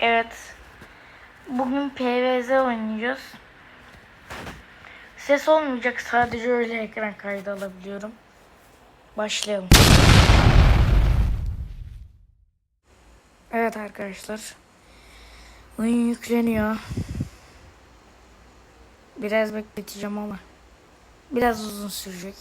Evet. Bugün PVZ oynayacağız. Ses olmayacak. Sadece öyle ekran kaydı alabiliyorum. Başlayalım. Evet arkadaşlar. Oyun yükleniyor. Biraz bekleteceğim ama. Biraz uzun sürecek.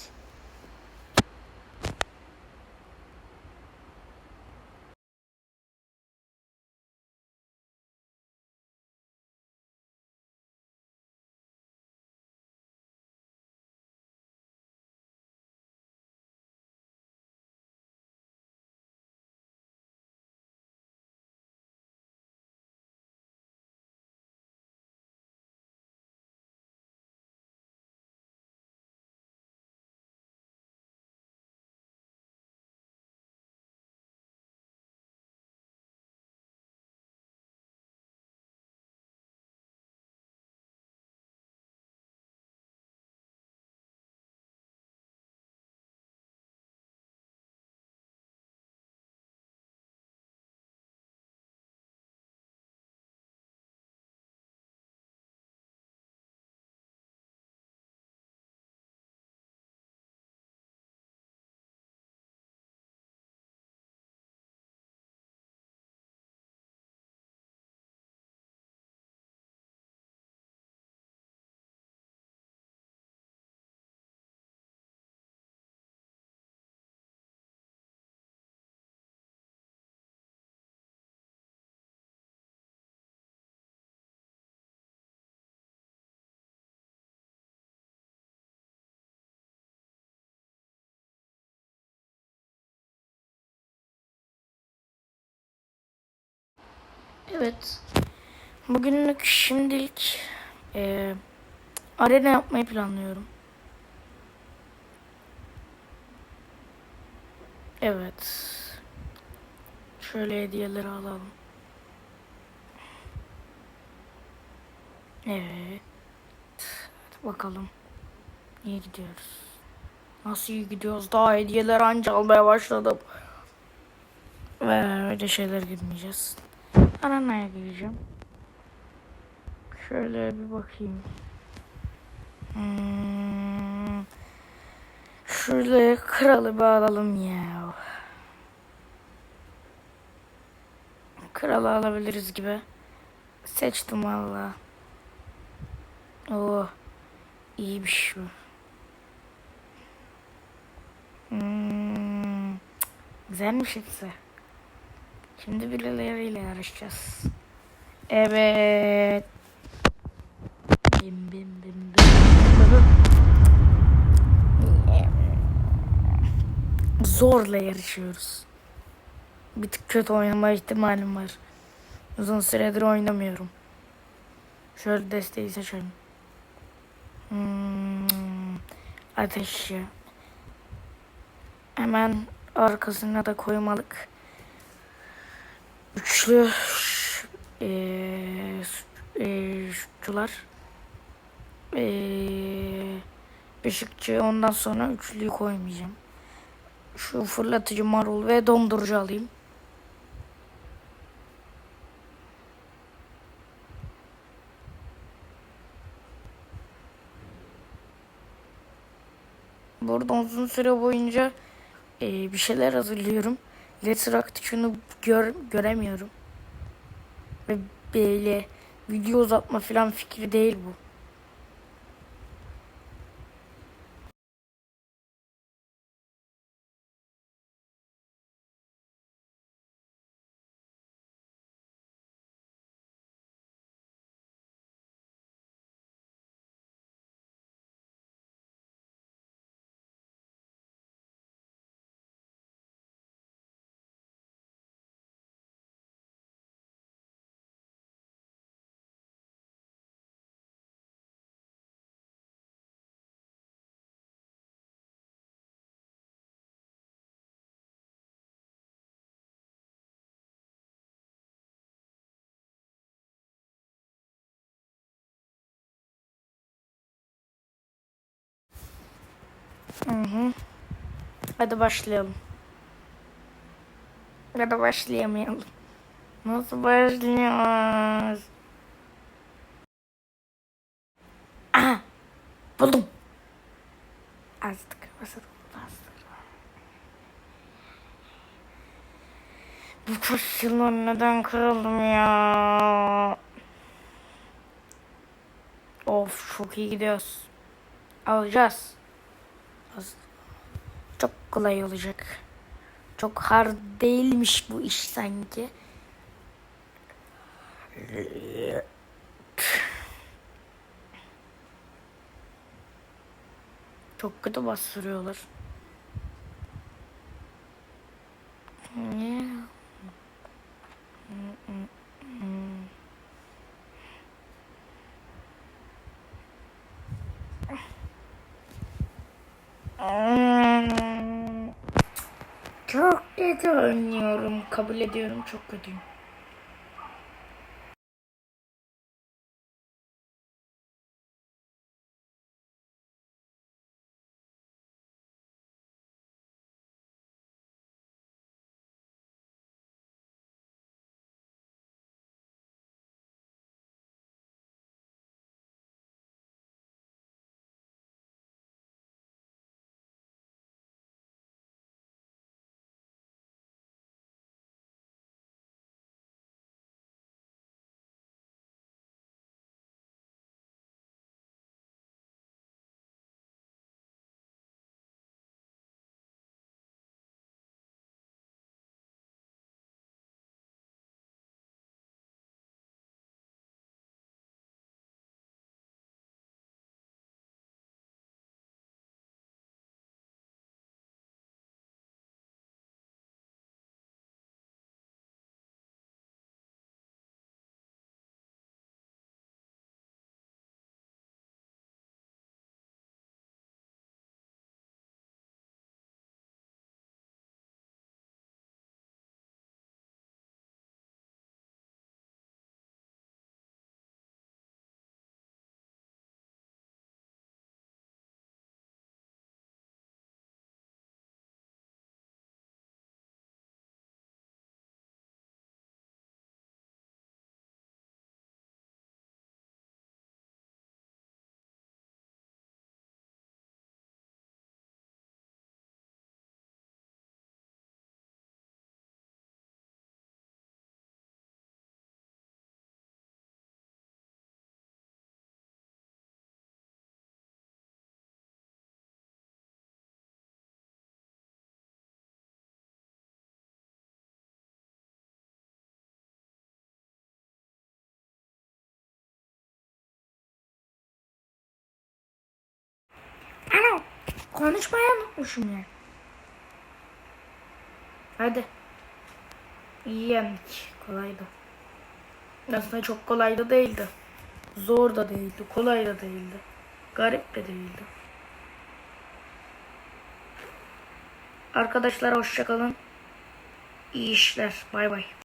Evet. Bugünlük şimdilik eee, arena yapmayı planlıyorum. Evet. Şöyle hediyeleri alalım. Evet. Hadi bakalım. İyi gidiyoruz. Nasıl iyi gidiyoruz? Daha hediyeler anca almaya başladım. Ve öyle şeyler girmeyeceğiz. Arana'ya gireceğim. Şöyle bir bakayım. Hmm. Şuraya kralı bir alalım ya. Kralı alabiliriz gibi. Seçtim valla. Oh. İyiymiş bu. Hmm. Güzelmiş hepsi. Şimdi birileriyle yarışacağız. Evet. Bim bim bim bim. Zorla yarışıyoruz. Bir tık kötü oynama ihtimalim var. Uzun süredir oynamıyorum. Şöyle desteği seçelim. Hmm, ateşi. Hemen arkasına da koymalık. Üçlü eee eee şutçular. Eee ışıkçı ondan sonra üçlüyü koymayacağım. Şu fırlatıcı marul ve dondurucu alayım. Burada uzun süre boyunca eee, bir şeyler hazırlıyorum. Rock şunu gör, göremiyorum. Ve böyle video uzatma falan fikri değil bu. Hı hı. Hadi başlayalım. Ya da başlayamayalım. Nasıl başlıyoruz? Aha! Buldum. Azdık. Basıp bastık. Bu koşullar neden kırıldım ya? Of çok iyi gidiyoruz. Alacağız. Çok kolay olacak. Çok hard değilmiş bu iş sanki. Çok kötü bastırıyorlar. Çok kötü oynuyorum. Kabul ediyorum. Çok kötüyüm. Konuşmayı unutmuşum ya. Hadi. İyi yendik. Kolaydı. Aslında çok kolay da değildi. Zor da değildi. Kolay da değildi. Garip de değildi. Arkadaşlar hoşçakalın. İyi işler. Bay bay.